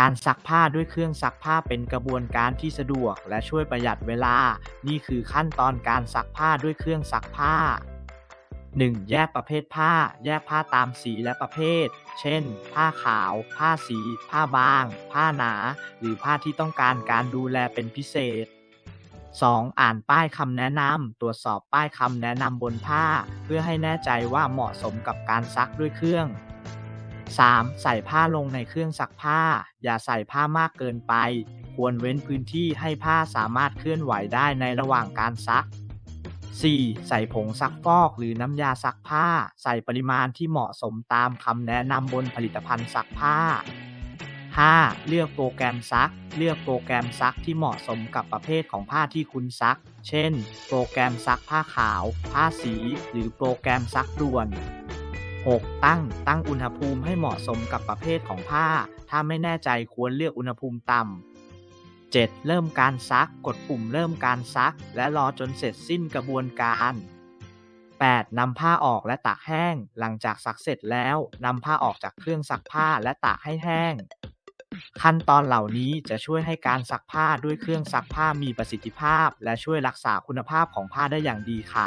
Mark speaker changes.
Speaker 1: การซักผ้าด้วยเครื่องซักผ้าเป็นกระบวนการที่สะดวก และช่วยประหยัดเวลา นี่คือขั้นตอนการซักผ้าด้วยเครื่องซักผ้า 1. แยกประเภทผ้า แยกผ้าตามสีและประเภท เช่น ผ้าขาว ผ้าสี ผ้าบาง ผ้าหนา หรือผ้าที่ต้องการการดูแลเป็นพิเศษ 2. อ่านป้ายคำแนะนำ ตรวจสอบป้ายคำแนะนำบนผ้า เพื่อให้แน่ใจว่าเหมาะสมกับการซักด้วยเครื่อง 3. ใส่ผ้าลงในเครื่องซักผ้า อย่าใส่ผ้ามากเกินไป ควรเว้นพื้นที่ให้ผ้าสามารถเคลื่อนไหวได้ในระหว่างการซัก 4. ใส่ผงซักฟอกหรือน้ำยาซักผ้า ใส่ปริมาณที่เหมาะสมตามคำแนะนำบนผลิตภัณฑ์ซักผ้า 5. เลือกโปรแกรมซัก เลือกโปรแกรมซักที่เหมาะสมกับประเภทของผ้าที่คุณซัก เช่น โปรแกรมซักผ้าขาว ผ้าสี หรือโปรแกรมซักด่วน 6. ตั้ง ตั้งอุณหภูมิให้เหมาะสมกับประเภทของผ้า ถ้าไม่แน่ใจควรเลือกอุณหภูมิต่ำ 7. เริ่มการซัก กดปุ่มเริ่มการซัก และรอจนเสร็จสิ้นกระบวนการ 8. นำผ้าออกและตากแห้ง หลังจากซักเสร็จแล้วนำผ้าออกจากเครื่องซักผ้าและตากให้แห้ง ขั้นตอนเหล่านี้จะช่วยให้การซักผ้าด้วยเครื่องซักผ้ามีประสิทธิภาพ และช่วยรักษาคุณภาพของผ้าได้อย่างดีค่ะ